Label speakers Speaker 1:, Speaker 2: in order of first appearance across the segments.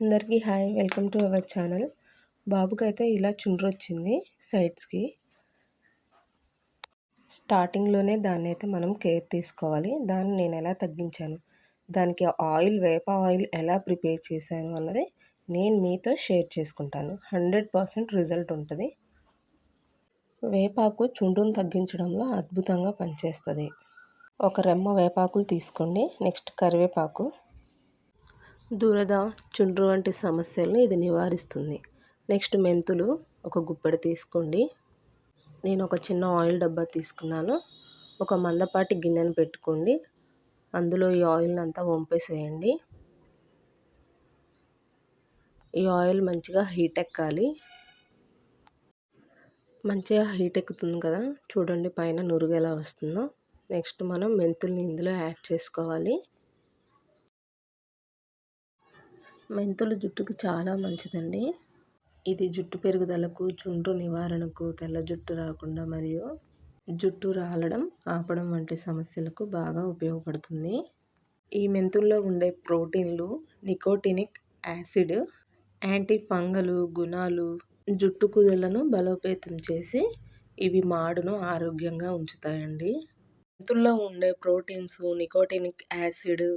Speaker 1: అందరికీ hi welcome to our channel. బాబుకైతే ఇలా చుండ్రు వచ్చింది సైడ్స్కి. స్టార్టింగ్లోనే దాన్ని అయితే మనం కేర్ తీసుకోవాలి. దాన్ని నేను ఎలా తగ్గించాను? దానికి ఆయిల్ వేప ఆయిల్ ఎలా ప్రిపేర్ చేశాను అన్నది నేను మీతో షేర్ చేసుకుంటాను. హండ్రెడ్ పర్సెంట్ రిజల్ట్ ఉంటుంది. వేపాకు చుండ్రును తగ్గించడంలో అద్భుతంగా పనిచేస్తుంది. ఒక రెమ్మ వేపాకులు తీసుకోండి. నెక్స్ట్ కరివేపాకు. దురద చుండ్రు వంటి సమస్యలను ఇది నివారిస్తుంది. నెక్స్ట్ మెంతులు ఒక గుప్పెడు తీసుకోండి. నేను ఒక చిన్న ఆయిల్ డబ్బా తీసుకున్నాను. ఒక మందపాటి గిన్నెను పెట్టుకోండి. అందులో ఈ ఆయిల్ని అంతా వంపేసేయండి. ఈ ఆయిల్ మంచిగా హీట్ ఎక్కాలి. మంచిగా హీట్ ఎక్కుతుంది కదా? చూడండి పైన నురుగు ఎలా వస్తుందో. నెక్స్ట్ మనం మెంతుల్ని ఇందులో యాడ్ చేసుకోవాలి. మెంతులు జుట్టుకు చాలా మంచిదండి. ఇది జుట్టు పెరుగుదలకు చుండ్రు నివారణకు తెల్ల జుట్టు రాకుండా మరియు జుట్టు రాలడం ఆపడం వంటి సమస్యలకు బాగా ఉపయోగపడుతుంది. ఈ మెంతుల్లో ఉండే ప్రోటీన్లు నికోటినిక్ యాసిడ్ యాంటీ ఫంగలు గుణాలు జుట్టు కుదలను బలోపేతం చేసి ఇవి మాడును ఆరోగ్యంగా ఉంచుతాయండి. మెంతుల్లో ఉండే ప్రోటీన్స్ నికోటినిక్ యాసిడ్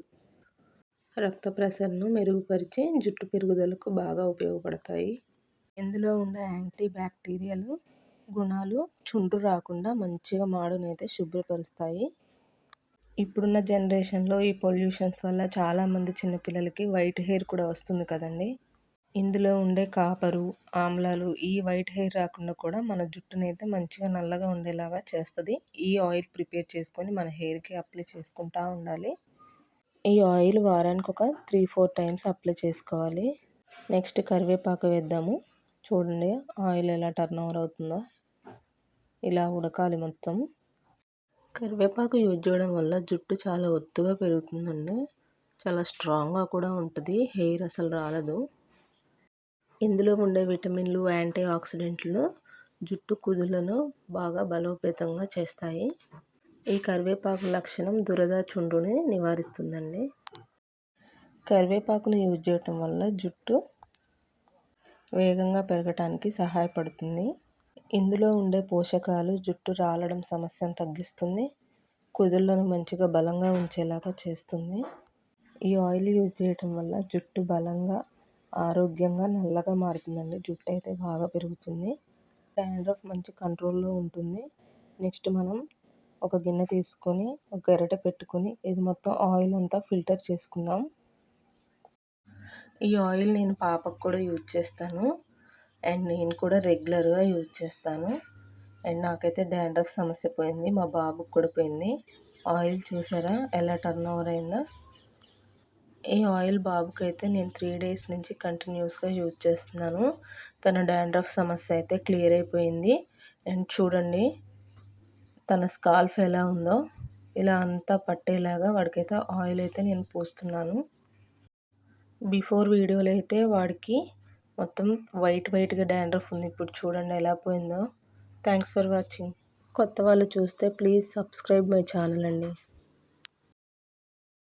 Speaker 1: రక్త ప్రసరణను మెరుగుపరిచి జుట్టు పెరుగుదలకు బాగా ఉపయోగపడతాయి. ఇందులో ఉండే యాంటీ బ్యాక్టీరియల్ గుణాలు చుండ్రు రాకుండా మంచిగా మాడునైతే శుభ్రపరుస్తాయి. ఇప్పుడున్న జనరేషన్లో ఈ పొల్యూషన్స్ వల్ల చాలామంది చిన్నపిల్లలకి వైట్ హెయిర్ కూడా వస్తుంది కదండి. ఇందులో ఉండే కాపరు ఆమ్లాలు ఈ వైట్ హెయిర్ రాకుండా కూడా మన జుట్టునైతే మంచిగా నల్లగా ఉండేలాగా చేస్తుంది. ఈ ఆయిల్ ప్రిపేర్ చేసుకొని మన హెయిర్కి అప్లై చేసుకుంటూ ఉండాలి. ఈ ఆయిల్ వారానికి ఒక త్రీ ఫోర్ టైమ్స్ అప్లై చేసుకోవాలి. నెక్స్ట్ కరివేపాకు వేద్దాము. చూడండి ఆయిల్ ఎలా టర్న్ ఓవర్ అవుతుందో. ఇలా ఉడకాలి మొత్తం. కరివేపాకు యూజ్ చేయడం వల్ల జుట్టు చాలా ఒత్తుగా పెరుగుతుందండి. చాలా స్ట్రాంగ్గా కూడా ఉంటుంది. హెయిర్ అసలు రాలదు. ఇందులో ఉండే విటమిన్లు యాంటీ ఆక్సిడెంట్లు జుట్టు కుదులను బాగా బలోపేతంగా చేస్తాయి. ఈ కరివేపాకు లక్షణం దురద చుండుని నివారిస్తుందండి. కరివేపాకును యూజ్ చేయటం వల్ల జుట్టు వేగంగా పెరగటానికి సహాయపడుతుంది. ఇందులో ఉండే పోషకాలు జుట్టు రాలడం సమస్యను తగ్గిస్తుంది. కుదుళ్ళను మంచిగా బలంగా ఉంచేలాగా చేస్తుంది. ఈ ఆయిల్ యూజ్ చేయటం వల్ల జుట్టు బలంగా ఆరోగ్యంగా నల్లగా మారుతుందండి. జుట్టు అయితే బాగా పెరుగుతుంది. డాండ్రఫ్ మంచి కంట్రోల్లో ఉంటుంది. నెక్స్ట్ మనం ఒక గిన్నె తీసుకొని ఒక గరిటె పెట్టుకొని ఇది మొత్తం ఆయిల్ అంతా ఫిల్టర్ చేసుకుందాం. ఈ ఆయిల్ నేను పాపకు కూడా యూజ్ చేస్తాను. అండ్ నేను కూడా రెగ్యులర్గా యూజ్ చేస్తాను. అండ్ నాకైతే డాండ్రఫ్ సమస్య పోయింది మా బాబుకి కూడా పోయింది. ఆయిల్ చూసారా ఎలా టర్న్ ఓవర్ అయిందో. ఈ ఆయిల్ బాబుకి అయితే నేను త్రీ డేస్ నుంచి కంటిన్యూస్గా యూజ్ చేస్తున్నాను. తన డాండ్రఫ్ సమస్య అయితే క్లియర్ అయిపోయింది. అండ్ చూడండి తన స్కాల్ఫ్ ఎలా ఉందో ఇలా అంతా పట్టేలాగా వాడికైతే ఆయిల్ అయితే నేను పోస్తున్నాను. బిఫోర్ వీడియోలో అయితే వాడికి మొత్తం వైట్ వైట్గా డాండ్రఫ్ ఉంది. ఇప్పుడు చూడండి ఎలా పోయిందో. Thanks for watching. కొత్త వాళ్ళు చూస్తే ప్లీజ్ సబ్స్క్రైబ్ మై ఛానల్ అండి.